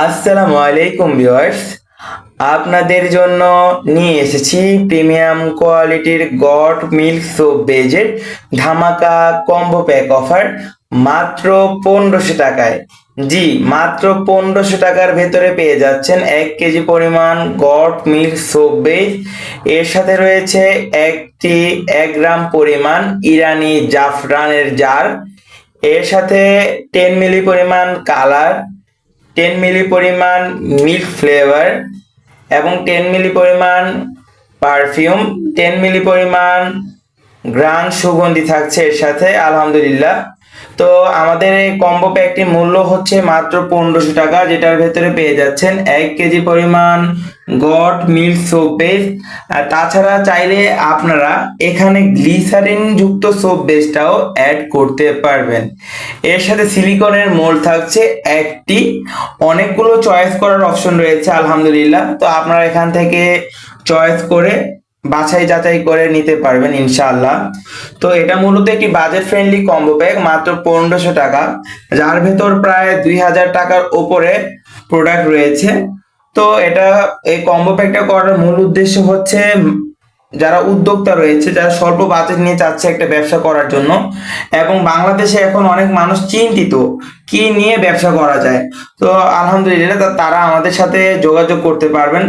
আসসালামু আলাইকুম ভিউয়ার্স। আপনাদের জন্য নিয়ে এসেছি প্রিমিয়াম কোয়ালিটির গড মিল্ক সোপ বেজের ধামাকা কম্বো প্যাক অফার মাত্র পনেরোশো টাকায়। জি, মাত্র পনেরোশো টাকার ভেতরে পেয়ে যাচ্ছেন এক কেজি পরিমাণ গড মিল্ক সোপ বেজ। এর সাথে রয়েছে একটি এক গ্রাম পরিমাণ ইরানি জাফরানের জার। এর সাথে টেন মিলি পরিমাণ কালার। টেন মিলি পরিমাণ মিল্ক ফ্লেভার এবং টেন মিলি পরিমাণ পারফিউম টেন মিলি পরিমাণ গ্রান সুগন্ধি থাকছে এর সাথে, আলহামদুলিল্লাহ। তো আমাদের এই কম্বো প্যাকটির মূল্য হচ্ছে মাত্র পনেরোশো টাকা, যেটার ভেতরে পেয়ে যাচ্ছেন এক কেজি পরিমাণ গড মিল্ক সোপ বেস আর তাছাড়া চাইলে আপনারা এখানে গ্লিসারিন যুক্ত সোপ বেসটাও অ্যাড করতে পারবেন। এর সাথে সিলিকনের মোল্ড থাকছে একটি। অনেকগুলো চয়েস করার অপশন রয়েছে, আলহামদুলিল্লাহ। তো আপনারা এখান থেকে চয়েস করে বাছাই যাচাই করে নিতে পারবেন ইনশাআল্লাহ। তো এটা মূলত একটি বাজেট ফ্রেন্ডলি কম্বো ব্যাগ মাত্র পনেরোশো টাকা। যার ভেতর প্রায় দুই হাজার টাকার ওপরে প্রোডাক্ট রয়েছে। তো এটা, এই কম্বো প্যাকটা করার মূল উদ্দেশ্য হচ্ছে যারা উদ্যোক্তা রয়েছে, যারা স্বল্প বাজেট নিয়ে চাচ্ছে একটা ব্যবসা করার জন্য। এবং বাংলাদেশে এখন অনেক মানুষ চিন্তিত কি নিয়ে ব্যবসা করা যায়। তো আলহামদুলিল্লাহ তারা আমাদের সাথে যোগাযোগ করতে পারবেন।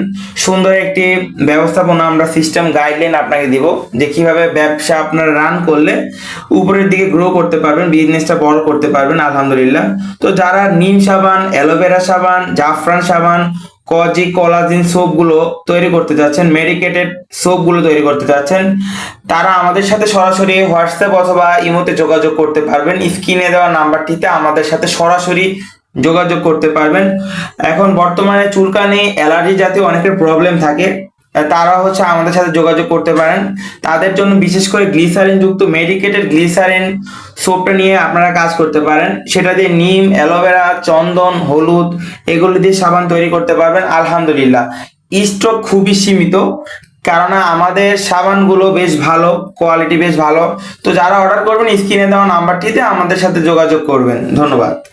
সুন্দর একটি ব্যবস্থাপনা আমরা সিস্টেম গাইডলাইন আপনাকে দিব যে কীভাবে ব্যবসা আপনারা রান করলে উপরের দিকে গ্রো করতে পারবেন বিজনেসটা বড় করতে পারবেন, আলহামদুলিল্লাহ। তো যারা নিম সাবান অ্যালোভেরা সাবান, জাফরান সাবান কজি, কলাজিন সোপগুলো তৈরি করতে যাচ্ছেন, মেডিকেটেড সোপগুলো তৈরি করতে যাচ্ছেন। তারা আমাদের সাথে সরাসরি হোয়াটসঅ্যাপ অথবা ইমোতে যোগাযোগ করতে পারবেন। স্ক্রিনে দেওয়া নাম্বারটিতে আমাদের সাথে সরাসরি যোগাযোগ করতে পারবেন। এখন বর্তমানে চুলকানি, অ্যালার্জি জাতীয় অনেকের প্রবলেম থাকে। তারা হচ্ছে আমাদের সাথে যোগাযোগ করতে পারেন। তাদের জন্য বিশেষ করে গ্লিসারিন যুক্ত মেডিকেটেড গ্লিসারিন সোপটা নিয়ে আপনারা কাজ করতে পারেন। সেটা দিয়ে নিম, অ্যালোভেরা, চন্দন, হলুদ, এগুলো দিয়ে সাবান তৈরি করতে পারবেন। আলহামদুলিল্লাহ। স্টক খুবই সীমিত, কেননা আমাদের সাবানগুলো বেশ ভালো কোয়ালিটি বেশ ভালো। তো যারা অর্ডার করবেন, স্ক্রিনে দেওয়া নাম্বারটিতে আমাদের সাথে যোগাযোগ করবেন। ধন্যবাদ।